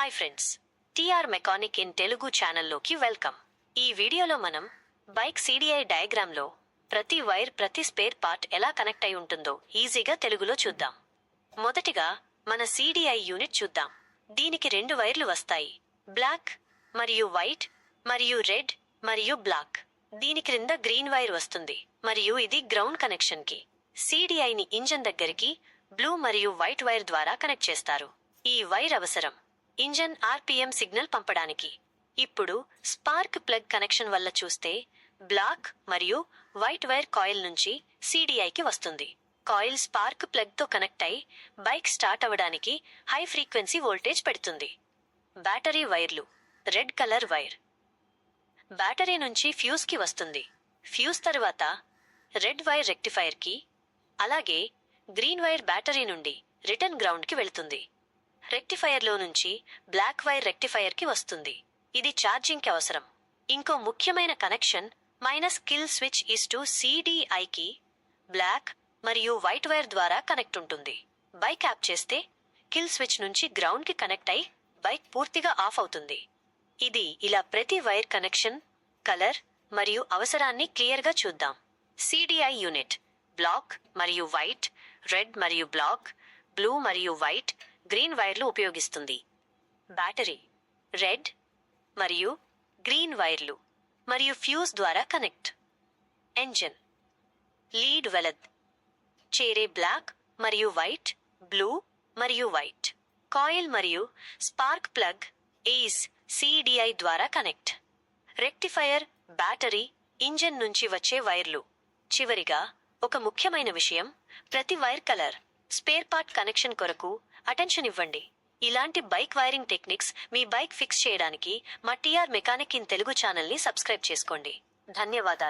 Hi friends TR mechanic in Telugu ఛానల్లోకి welcome ఈ వీడియోలో మనం బైక్ సిడిఐ డయాగ్రామ్లో ప్రతి వైర్ ప్రతి స్పేర్ పార్ట్ ఎలా కనెక్ట్ అయి ఉంటుందో ఈజీగా తెలుగులో చూద్దాం. మొదటిగా మన సిడిఐ యూనిట్ చూద్దాం. దీనికి రెండు వైర్లు వస్తాయి. బ్లాక్ మరియు వైట్ మరియు రెడ్ మరియు బ్లాక్ దీని క్రింద గ్రీన్ వైర్ వస్తుంది. మరియు ఇది గ్రౌండ్ కనెక్షన్కి సిడిఐని ఇంజన్ దగ్గరికి బ్లూ మరియు వైట్ వైర్ ద్వారా కనెక్ట్ చేస్తారు. ఈ వైర్ అవసరం. ఇంజన్ ఆర్పిఎం సిగ్నల్ పంపడానికి. ఇప్పుడు స్పార్క్ ప్లగ్ కనెక్షన్ వల్ల చూస్తే బ్లాక్ మరియు వైట్ వైర్ కాయిల్ నుంచి సిడిఐకి వస్తుంది. కాయిల్ స్పార్క్ ప్లగ్తో కనెక్ట్ అయి బైక్ స్టార్ట్ అవ్వడానికి హై ఫ్రీక్వెన్సీ వోల్టేజ్ పెడుతుంది. బ్యాటరీ వైర్లు రెడ్ కలర్ వైర్. బ్యాటరీ నుంచి ఫ్యూజ్కి వస్తుంది. ఫ్యూజ్ తర్వాత రెడ్ వైర్ రెక్టిఫైర్కి అలాగే గ్రీన్ వైర్ బ్యాటరీ నుండి రిటర్న్ గ్రౌండ్కి వెళుతుంది. రెక్టిఫైయర్లో నుంచి బ్లాక్ వైర్ రెక్టిఫైయర్కి వస్తుంది. ఇది ఛార్జింగ్కి అవసరం. ఇంకో ముఖ్యమైన connection minus kill switch is to సిడిఐకి black మరియు వైట్ వైర్ ద్వారా కనెక్ట్ ఉంటుంది. బైక్ యాప్ చేస్తే కిల్ స్విచ్ నుంచి గ్రౌండ్కి కనెక్ట్ అయి బైక్ పూర్తిగా ఆఫ్ అవుతుంది. ఇది ఇలా ప్రతి వైర్ కనెక్షన్ కలర్ మరియు అవసరాన్ని క్లియర్గా చూద్దాం. సిడిఐ యూనిట్ బ్లాక్ మరియు వైట్ రెడ్ మరియు బ్లాక్ బ్లూ మరియు వైట్ గ్రీన్ వైర్లు ఉపయోగిస్తుంది. బ్యాటరీ రెడ్ మరియు గ్రీన్ వైర్లు మరియు ఫ్యూజ్ ద్వారా కనెక్ట్. ఎంజిన్ లీడ్ వెలద్ చేరే బ్లాక్ మరియు వైట్ బ్లూ మరియు వైట్ కాయిల్ మరియు స్పార్క్ ప్లగ్ ఏస్ సిడిఐ ద్వారా కనెక్ట్. రెక్టిఫైయర్ బ్యాటరీ ఇంజన్ నుంచి వచ్చే వైర్లు. చివరిగా ఒక ముఖ్యమైన విషయం ప్రతి wire colour spare part connection కొరకు అటెన్షన్ ఇవ్వండి. ఇలాంటి బైక్ వైరింగ్ టెక్నిక్స్ మీ బైక్ ఫిక్స్ చేయడానికి మా టీఆర్ మెకానిక్ ఇన్ తెలుగు ఛానల్ని సబ్స్క్రైబ్ చేసుకోండి. ధన్యవాదాలు.